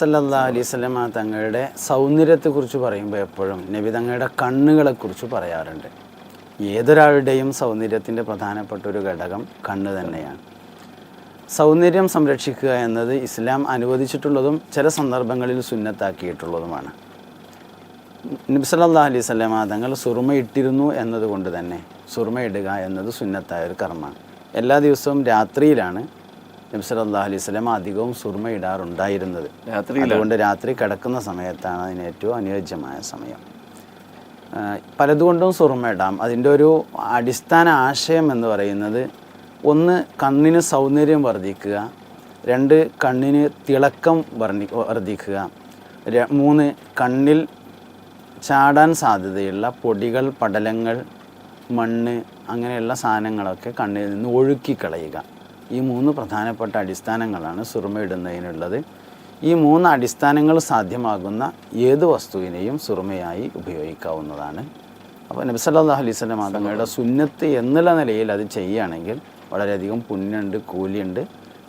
സല്ലല്ലാ അലൈവല്ലമ തങ്ങളുടെ സൗന്ദര്യത്തെക്കുറിച്ച് പറയുമ്പോൾ എപ്പോഴും നബി തങ്ങളുടെ കണ്ണുകളെക്കുറിച്ച് പറയാറുണ്ട്. ഏതൊരാളുടെയും സൗന്ദര്യത്തിന്റെ പ്രധാനപ്പെട്ട ഒരു ഘടകം കണ്ണ് തന്നെയാണ്. സൗന്ദര്യം സംരക്ഷിക്കുക എന്നത് ഇസ്ലാം അനുവദിച്ചിട്ടുള്ളതും ചില സന്ദർഭങ്ങളിൽ സുന്നത്താക്കിയിട്ടുള്ളതുമാണ്. നബി സല്ലല്ലാഹു അലൈഹി സ്വലമ തങ്ങൾ സുറുമ ഇട്ടിരുന്നു എന്നതുകൊണ്ട് തന്നെ സുറുമ ഇടുക എന്നത് സുന്നത്തായ ഒരു കർമ്മമാണ്. എല്ലാ ദിവസവും രാത്രിയിലാണ് നബി സല്ലല്ലാഹു അലൈഹി സ്വലം അധികവും സുർമ ഇടാറുണ്ടായിരുന്നത്? അതുകൊണ്ട് രാത്രി കിടക്കുന്ന സമയത്താണ് അതിന് ഏറ്റവും അനുയോജ്യമായ സമയം. പലതുകൊണ്ടും സുർമ ഇടാം അതിന്റെ ഒരു അടിസ്ഥാന ആശയം എന്ന് പറയുന്നത് ഒന്ന് കണ്ണിന് സൗന്ദര്യം വർദ്ധിക്കുക. രണ്ട് കണ്ണിന് തിളക്കം വർണി വർദ്ധിക്കുക. മൂന്ന് കണ്ണിൽ ചാടാൻ സാധ്യതയുള്ള പൊടികൾ പടലങ്ങൾ മണ്ണ് അങ്ങനെയുള്ള സാധനങ്ങളൊക്കെ കണ്ണിൽ നിന്ന് ഒഴുക്കിക്കളയുക. ഈ മൂന്ന് പ്രധാനപ്പെട്ട അടിസ്ഥാനങ്ങളാണ് സുറുമയിടുന്നതിനുള്ളത് ഈ മൂന്ന് അടിസ്ഥാനങ്ങൾ സാധ്യമാകുന്ന ഏത് വസ്തുവിനെയും സുറുമയായി ഉപയോഗിക്കാവുന്നതാണ്. അപ്പോൾ നബി സല്ലല്ലാഹു അലൈഹി വസല്ലം തങ്ങളുടെ സുന്നത്ത് എന്നുള്ള നിലയിൽ അത് ചെയ്യുകയാണെങ്കിൽ വളരെയധികം പുണ്യമുണ്ട് കൂലിയുണ്ട്.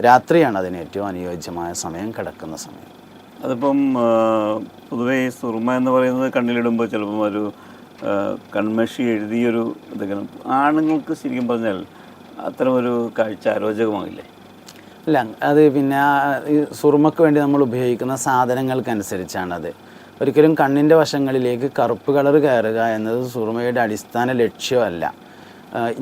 രാത്രിയാണ് അതിന് ഏറ്റവും അനുയോജ്യമായ സമയം കിടക്കുന്ന സമയം. അതിപ്പം പൊതുവേ ഈ സുറുമ എന്ന് പറയുന്നത് കണ്ണിലിടുമ്പോൾ ചിലപ്പം ഒരു കൺമഷി എഴുതിയൊരു ഇതൊക്കെ ആണുങ്ങൾക്ക് ശരിക്കും പറഞ്ഞാൽ അത്തരം ഒരു കാഴ്ച അരോചകമാകില്ലേ അല്ല അത് പിന്നെ ഈ സുറുമക്ക് വേണ്ടി നമ്മൾ ഉപയോഗിക്കുന്ന സാധനങ്ങൾക്കനുസരിച്ചാണത്. ഒരിക്കലും കണ്ണിന്റെ വശങ്ങളിലേക്ക് കറുപ്പ് കളർ കയറുക എന്നത് സുറുമയുടെ അടിസ്ഥാന ലക്ഷ്യമല്ല.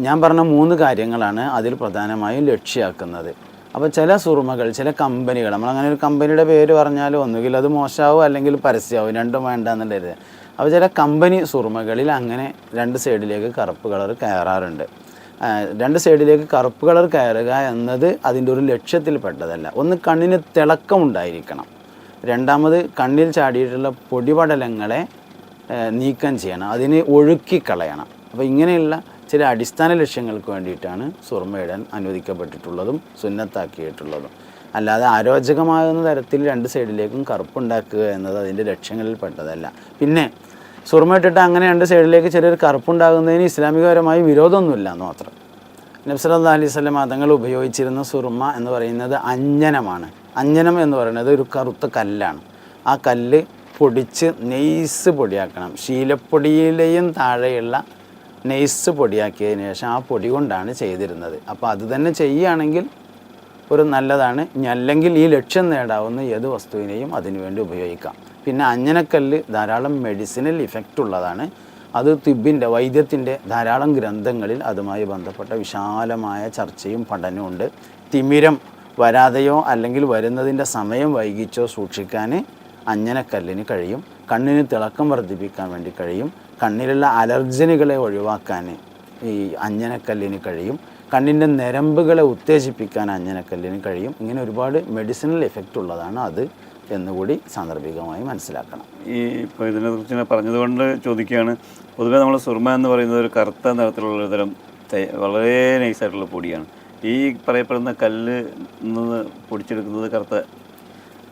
ഞാൻ പറഞ്ഞ മൂന്ന് കാര്യങ്ങളാണ് അതിൽ പ്രധാനമായും ലക്ഷ്യമാക്കുന്നത്. അപ്പോൾ ചില സുറുമകൾ ചില കമ്പനികൾ നമ്മളങ്ങനെ ഒരു കമ്പനിയുടെ പേര് പറഞ്ഞാൽ ഒന്നുകിൽ അത് മോശമാവും അല്ലെങ്കിൽ പരസ്യമാവും രണ്ടും വേണ്ട എന്നുള്ളത് അപ്പോൾ ചില കമ്പനി സുറുമകളിൽ അങ്ങനെ രണ്ട് സൈഡിലേക്ക് കറുപ്പ് കളർ കയറാറുണ്ട്. രണ്ട് സൈഡിലേക്ക് കറുപ്പ് കളർ കയറുക എന്നത് അതിന്റെ ഒരു ലക്ഷ്യത്തിൽ പെട്ടതല്ല ഒന്ന് കണ്ണിന് തിളക്കമുണ്ടായിരിക്കണം. രണ്ടാമത് കണ്ണിൽ ചാടിയിട്ടുള്ള പൊടിപടലങ്ങളെ നീക്കം ചെയ്യണം. അതിന് ഒഴുക്കിക്കളയണം. അപ്പോൾ ഇങ്ങനെയുള്ള ചില അടിസ്ഥാന ലക്ഷ്യങ്ങൾക്ക് വേണ്ടിയിട്ടാണ് സുർമയിടാൻ അനുവദിക്കപ്പെട്ടിട്ടുള്ളതും സുന്നത്താക്കിയിട്ടുള്ളതും. അല്ലാതെ അരോചകമാകുന്ന തരത്തിൽ രണ്ട് സൈഡിലേക്കും കറുപ്പുണ്ടാക്കുക എന്നത് അതിന്റെ ലക്ഷ്യങ്ങളിൽ പെട്ടതല്ല പിന്നെ സുർമ ഇട്ടിട്ട് അങ്ങനെ രണ്ട് സൈഡിലേക്ക് ചെറിയൊരു കറുപ്പുണ്ടാകുന്നതിന് ഇസ്ലാമികപരമായി വിരോധമൊന്നുമില്ല എന്ന് മാത്രം. നബ്സലാ അലൈഹി സ്വലം തങ്ങൾ ഉപയോഗിച്ചിരുന്ന സുർമ എന്ന് പറയുന്നത് അഞ്ജനമാണ്. അഞ്ജനം എന്ന് പറയുന്നത് ഒരു കറുത്ത കല്ലാണ്. ആ കല്ല് പൊടിച്ച് നെയ്സ് പൊടിയാക്കണം. ശീലപ്പൊടിയിലെയും താഴെയുള്ള നെയ്സ് പൊടിയാക്കിയതിന് ശേഷം ആ പൊടി കൊണ്ടാണ് ചെയ്തിരുന്നത്. അപ്പോൾ അത് തന്നെ ചെയ്യുകയാണെങ്കിൽ ഒരു നല്ലതാണ്. അല്ലെങ്കിൽ ഈ ലക്ഷ്യം നേടാവുന്ന ഏത് വസ്തുവിനെയും അതിനുവേണ്ടി ഉപയോഗിക്കാം. പിന്നെ അഞ്ഞനക്കല്ല് ധാരാളം മെഡിസിനൽ ഇഫക്റ്റ് ഉള്ളതാണ്. അത് തിബിന്റെ വൈദ്യത്തിന്റെ ധാരാളം ഗ്രന്ഥങ്ങളിൽ അതുമായി ബന്ധപ്പെട്ട വിശാലമായ ചർച്ചയും പഠനവും ഉണ്ട്. തിമിരം വരാതെയോ അല്ലെങ്കിൽ വരുന്നതിന്റെ സമയം വൈകിച്ചോ സൂക്ഷിക്കാൻ അഞ്ഞനക്കല്ലിന് കഴിയും. കണ്ണിന് തിളക്കം വർദ്ധിപ്പിക്കാൻ വേണ്ടി കഴിയും. കണ്ണിലുള്ള അലർജനുകളെ ഒഴിവാക്കാൻ ഈ അഞ്ഞനക്കല്ലിന് കഴിയും. കണ്ണിന്റെ നരമ്പുകളെ ഉത്തേജിപ്പിക്കാൻ അഞ്ഞനക്കല്ലിന് കഴിയും. ഇങ്ങനെ ഒരുപാട് മെഡിസിനൽ എഫക്റ്റ് ഉള്ളതാണ് അത് എന്നുകൂടി സാന്ദർഭികമായി മനസ്സിലാക്കണം. ഈ ഇപ്പോൾ ഇതിനെക്കുറിച്ച് ഞാൻ പറഞ്ഞതുകൊണ്ട് ചോദിക്കുകയാണ്. പൊതുവേ നമ്മൾ സുർമ എന്ന് പറയുന്നത് ഒരു കറുത്ത നിറത്തിലുള്ള തരം വളരെ നൈസായിട്ടുള്ള പൊടിയാണ്. ഈ പറയപ്പെടുന്ന കല്ല് നിന്ന് പൊടിച്ചെടുക്കുന്നത് കറുത്ത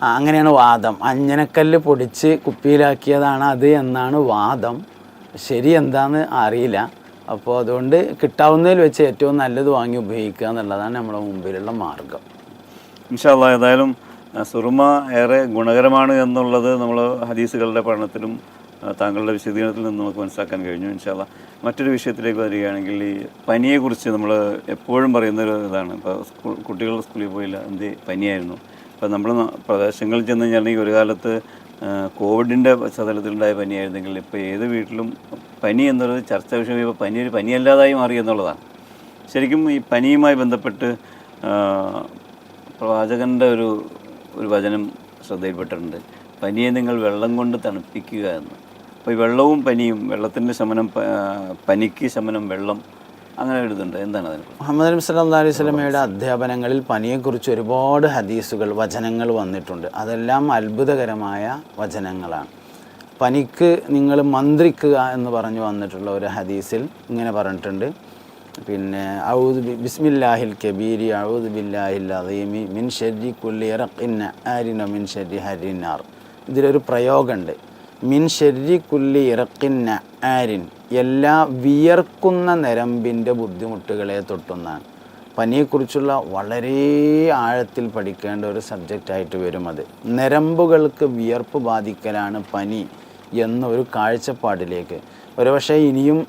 അങ്ങനെയാണ് വാദം. അഞ്ഞനക്കല്ല് പൊടിച്ച് കുപ്പിയിലാക്കിയതാണ് അത് എന്നാണ് വാദം. ശരി എന്താണെന്ന് അറിയില്ല. അപ്പോൾ അതുകൊണ്ട് കിട്ടാവുന്നതിൽ വെച്ച് ഏറ്റവും നല്ലത് വാങ്ങി ഉപയോഗിക്കുക എന്നുള്ളതാണ് നമ്മുടെ മുമ്പിലുള്ള മാർഗം. ഇൻഷാല്ല ഏതായാലും സുറുമ ഏറെ ഗുണകരമാണ് എന്നുള്ളത് നമ്മൾ ഹദീസുകളുടെ പഠനത്തിലും താങ്കളുടെ വിശദീകരണത്തിൽ നിന്ന് നമുക്ക് മനസ്സിലാക്കാൻ കഴിഞ്ഞു. ഇൻഷാല്ല മറ്റൊരു വിഷയത്തിലേക്ക് വരികയാണെങ്കിൽ ഈ പനിയെക്കുറിച്ച് നമ്മൾ എപ്പോഴും പറയുന്നൊരു ഇതാണ്. ഇപ്പോൾ സ്കൂൾ കുട്ടികൾ സ്കൂളിൽ പോയില്ല എന്ത് പനിയായിരുന്നു? അപ്പോൾ നമ്മൾ പ്രദേശങ്ങളിൽ ചെന്ന് കഴിഞ്ഞാൽ ഒരു കാലത്ത് കോവിഡിന്റെ പശ്ചാത്തലത്തിലുണ്ടായ പനിയായിരുന്നെങ്കിൽ ഇപ്പോൾ ഏത് വീട്ടിലും പനി എന്നുള്ളത് ചർച്ച വിഷയം. ഇപ്പോൾ പനി ഒരു പനിയല്ലാതായി മാറി എന്നുള്ളതാണ്. ശരിക്കും ഈ പനിയുമായി ബന്ധപ്പെട്ട് പ്രവാചകന്റെ ഒരു ഒരു വചനം ശ്രദ്ധയിൽപ്പെട്ടിട്ടുണ്ട്. പനിയെ നിങ്ങൾ വെള്ളം കൊണ്ട് തണുപ്പിക്കുക എന്ന്. അപ്പോൾ ഈ വെള്ളവും പനിയും വെള്ളത്തിന്റെ ശമനം പനിക്ക് ശമനം വെള്ളം അങ്ങനെ എഴുതുന്നുണ്ട്. എന്താണ് അതിന് മുഹമ്മദ് നബി സല്ലാ അലൈഹി സ്വലമയുടെ അധ്യാപനങ്ങളിൽ പനിയെക്കുറിച്ച് ഒരുപാട് ഹദീസുകൾ വചനങ്ങൾ വന്നിട്ടുണ്ട്. അതെല്ലാം അത്ഭുതകരമായ വചനങ്ങളാണ്. പനിക്ക് നിങ്ങൾ മന്ത്രിക്കുക എന്ന് പറഞ്ഞു വന്നിട്ടുള്ള ഒരു ഹദീസിൽ ഇങ്ങനെ പറഞ്ഞിട്ടുണ്ട്. പിന്നെ ഔദ് ബിസ്മില്ലാഹിൽ കബീരി ഔദ് ബില്ലാഹിൽ അദീമി മിൻ ഷെരി കുല്ലി ഇറക്കിന്ന ആരിന മിൻ ഷെരി ഹരിനാർ ഇതിലൊരു പ്രയോഗമുണ്ട്. മിൻ ഷെരി കുല്ലി ഇറക്കിന്ന ആരിൻ എല്ലാ വിയർക്കുന്ന നരമ്പിന്റെ ബുദ്ധിമുട്ടുകളെ തൊട്ടുന്നാണ്. പനിയെക്കുറിച്ചുള്ള വളരെ ആഴത്തിൽ പഠിക്കേണ്ട ഒരു സബ്ജക്റ്റായിട്ട് വരും അത്. നരമ്പുകൾക്ക് വിയർപ്പ് ബാധിക്കലാണ് പനി എന്നൊരു കാഴ്ചപ്പാടിലേക്ക്. ഒരുപക്ഷെ ഇനിയും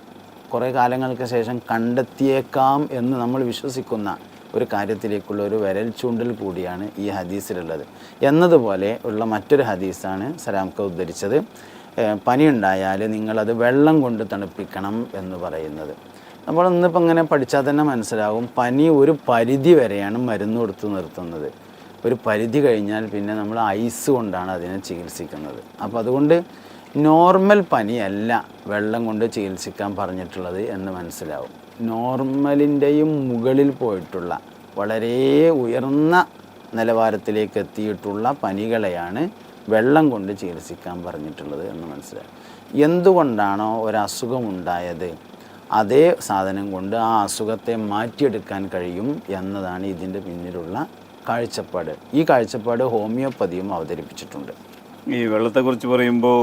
കുറേ കാലങ്ങൾക്ക് ശേഷം കണ്ടെത്തിയേക്കാം എന്ന് നമ്മൾ വിശ്വസിക്കുന്ന ഒരു കാര്യത്തിലേക്കുള്ള ഒരു വിരൽ ചൂണ്ടൽ കൂടിയാണ് ഈ ഹദീസിലുള്ളത്. എന്നതുപോലെ ഉള്ള മറ്റൊരു ഹദീസാണ് സലാംക്ക ഉദ്ധരിച്ചത്. പനിയുണ്ടായാൽ നിങ്ങളത് വെള്ളം കൊണ്ട് തണുപ്പിക്കണം എന്ന് പറയുന്നത്. നമ്മൾ ഇന്നിപ്പോൾ ഇങ്ങനെ പഠിച്ചാൽ തന്നെ മനസ്സിലാവും പനി ഒരു പരിധി വരെയാണ് മരുന്ന് കൊടുത്ത് നിർത്തുന്നത്. ഒരു പരിധി കഴിഞ്ഞാൽ പിന്നെ നമ്മൾ ഐസ് കൊണ്ടാണ് അതിനെ ചികിത്സിക്കുന്നത്. അപ്പോൾ അതുകൊണ്ട് നോർമൽ പനിയല്ല വെള്ളം കൊണ്ട് ചികിത്സിക്കാൻ പറഞ്ഞിട്ടുള്ളത് എന്ന് മനസ്സിലാവും. നോർമലിന്റെയും മുകളിൽ പോയിട്ടുള്ള വളരെ ഉയർന്ന നിലവാരത്തിലേക്ക് എത്തിയിട്ടുള്ള പനികളെയാണ് വെള്ളം കൊണ്ട് ചികിത്സിക്കാൻ പറഞ്ഞിട്ടുള്ളത് എന്ന് മനസ്സിലായി. എന്തുകൊണ്ടാണോ ഒരസുഖമുണ്ടായത് അതേ സാധനം കൊണ്ട് ആ അസുഖത്തെ മാറ്റിയെടുക്കാൻ കഴിയും എന്നതാണ് ഇതിന്റെ പിന്നിലുള്ള കാഴ്ചപ്പാട്. ഈ കാഴ്ചപ്പാട് ഹോമിയോപ്പതിയും അവതരിപ്പിച്ചിട്ടുണ്ട്. ഈ വെള്ളത്തെക്കുറിച്ച് പറയുമ്പോൾ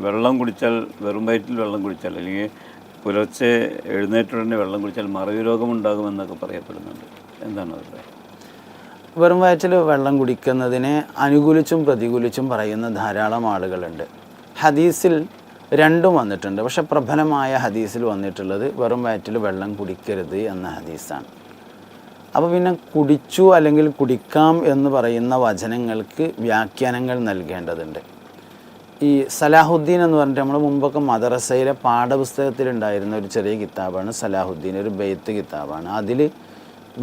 വെള്ളം കുടിച്ചാൽ വെറും വയറ്റിൽ വെള്ളം കുടിച്ചാൽ അല്ലെങ്കിൽ പുലർച്ചെ എഴുന്നേറ്റുടനെ വെള്ളം കുടിച്ചാൽ മറവി രോഗമുണ്ടാകുമെന്നൊക്കെ പറയപ്പെടുന്നുണ്ട്. എന്താണ് അഭിപ്രായം? വെറും വയറ്റിൽ വെള്ളം കുടിക്കുന്നതിനെ അനുകൂലിച്ചും പ്രതികൂലിച്ചും പറയുന്ന ധാരാളം ആളുകളുണ്ട്. ഹദീസിൽ രണ്ടും വന്നിട്ടുണ്ട്. പക്ഷെ പ്രബലമായ ഹദീസിൽ വന്നിട്ടുള്ളത് വെറും വയറ്റിൽ വെള്ളം കുടിക്കരുത് എന്ന ഹദീസാണ്. അപ്പോൾ പിന്നെ കുടിച്ചു അല്ലെങ്കിൽ കുടിക്കാം എന്ന് പറയുന്ന വചനങ്ങൾക്ക് വ്യാഖ്യാനങ്ങൾ നൽകേണ്ടതുണ്ട്. ഈ സലാഹുദ്ദീൻ എന്ന് പറഞ്ഞിട്ട് നമ്മൾ മുമ്പൊക്കെ മദ്രസയിലെ പാഠപുസ്തകത്തിലുണ്ടായിരുന്ന ഒരു ചെറിയ കിതാബാണ് സലാഹുദ്ദീൻ ഒരു ബെയ്ത്ത് കിതാബാണ്. അതിൽ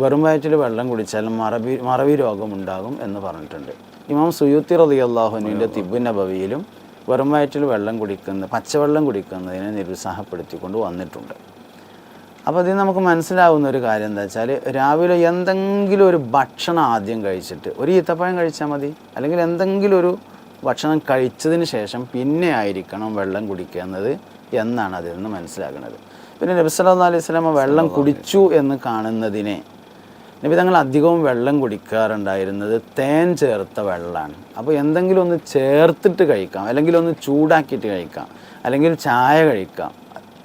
വെറും വയറ്റിൽ വെള്ളം കുടിച്ചാൽ മറവി മറവി രോഗമുണ്ടാകും എന്ന് പറഞ്ഞിട്ടുണ്ട്. ഇമാം സുയൂത്തി റലി അള്ളാഹുനുവിന്റെ തിബു നബവിയിലും വെറും വയറ്റിൽ വെള്ളം കുടിക്കുന്ന പച്ചവെള്ളം കുടിക്കുന്നതിനെ നിരുത്സാഹപ്പെടുത്തിക്കൊണ്ട് വന്നിട്ടുണ്ട്. അപ്പോൾ അതിൽ നമുക്ക് മനസ്സിലാവുന്ന ഒരു കാര്യം എന്താ വെച്ചാൽ രാവിലെ എന്തെങ്കിലും ഒരു ഭക്ഷണം ആദ്യം കഴിച്ചിട്ട് ഒരു ഈത്തപ്പഴം കഴിച്ചാൽ മതി അല്ലെങ്കിൽ എന്തെങ്കിലും ഒരു ഭക്ഷണം കഴിച്ചതിന് ശേഷം പിന്നെ ആയിരിക്കണം വെള്ളം കുടിക്കുന്നത് എന്നാണ് അതിൽ നിന്ന് മനസ്സിലാക്കുന്നത് പിന്നെ നബി സല്ലാ അലൈഹി സ്വലാമ വെള്ളം കുടിച്ചു എന്ന് കാണുന്നതിനെ നബി തങ്ങൾ അധികവും വെള്ളം കുടിക്കാറുണ്ടായിരുന്നത് തേൻ ചേർത്ത വെള്ളമാണ് അപ്പോൾ എന്തെങ്കിലും ഒന്ന് ചേർത്തിട്ട് കഴിക്കാം അല്ലെങ്കിൽ ഒന്ന് ചൂടാക്കിയിട്ട് കഴിക്കാം അല്ലെങ്കിൽ ചായ കഴിക്കാം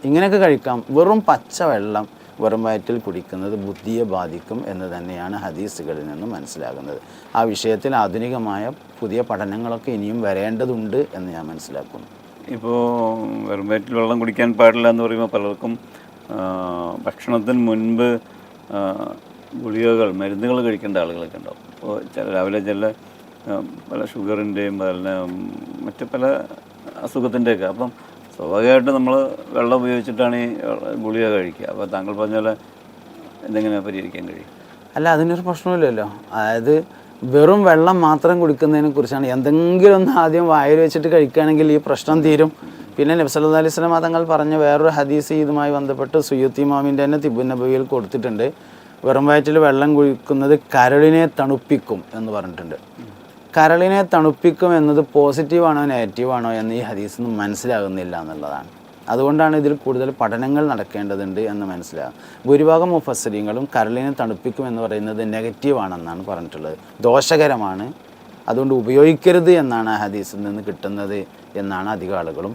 ഇങ്ങനെയൊക്കെ കഴിക്കാം. വെറും പച്ച വെള്ളം വെറും വയറ്റിൽ കുടിക്കുന്നത് ബുദ്ധിയെ ബാധിക്കും എന്ന് തന്നെയാണ് ഹദീസുകളിൽ നിന്നും മനസ്സിലാകുന്നത്. ആ വിഷയത്തിൽ ആധുനികമായ പുതിയ പഠനങ്ങളൊക്കെ ഇനിയും വരേണ്ടതുണ്ട് എന്ന് ഞാൻ മനസ്സിലാക്കുന്നു. ഇപ്പോൾ വെറുമയറ്റിൽ വെള്ളം കുടിക്കാൻ പാടില്ല എന്ന് പറയുമ്പോൾ പലർക്കും ഭക്ഷണത്തിന് മുൻപ് ഗുളികകൾ മരുന്നുകൾ കഴിക്കേണ്ട ആളുകളൊക്കെ ഉണ്ടാവും. അപ്പോൾ ചില രാവിലെ ചില പല ഷുഗറിന്റെയും പല മറ്റു പല അസുഖത്തിന്റെയൊക്കെ അപ്പം സ്വാഭാവികമായിട്ട് നമ്മൾ വെള്ളം ഉപയോഗിച്ചിട്ടാണ് ഈ ഗുളിക കഴിക്കുക. അപ്പോൾ താങ്കൾ പറഞ്ഞ പോലെ എന്തെങ്കിലും പരിഹരിക്കാൻ കഴിയും. അല്ല അതിനൊരു പ്രശ്നമില്ലല്ലോ അതായത് വെറും വെള്ളം മാത്രം കുടിക്കുന്നതിനെ കുറിച്ചാണ്. എന്തെങ്കിലും ഒന്ന് ആദ്യം വായിൽ വെച്ചിട്ട് കഴിക്കുകയാണെങ്കിൽ ഈ പ്രശ്നം തീരും. പിന്നെ നബ്സല്ലാ അലൈഹി സ്വലം തങ്ങൾ പറഞ്ഞ വേറൊരു ഹദീസ് ഇതുമായി ബന്ധപ്പെട്ട് സുയ്യത്തി മാമിന്റെ തന്നെ തിബു നബിയിൽ കൊടുത്തിട്ടുണ്ട്. വെറും വയറ്റിൽ വെള്ളം കുഴിക്കുന്നത് കരളിനെ തണുപ്പിക്കും എന്ന് പറഞ്ഞിട്ടുണ്ട്. കരളിനെ തണുപ്പിക്കും എന്നത് പോസിറ്റീവാണോ നെഗറ്റീവാണോ എന്ന് ഈ ഹദീസിൽ നിന്ന് മനസ്സിലാകുന്നില്ല എന്നുള്ളതാണ്. അതുകൊണ്ടാണ് ഇതിൽ കൂടുതൽ പഠനങ്ങൾ നടക്കേണ്ടതുണ്ട് എന്ന് മനസ്സിലാകും ഭൂരിഭാഗം മുഫസരിങ്ങളും കരളിനെ തണുപ്പിക്കും എന്ന് പറയുന്നത് നെഗറ്റീവാണെന്നാണ് പറഞ്ഞിട്ടുള്ളത്. ദോഷകരമാണ്. അതുകൊണ്ട് ഉപയോഗിക്കരുത് എന്നാണ് ആ ഹദീസിൽ നിന്ന് കിട്ടുന്നത് എന്നാണ് അധിക ആളുകളും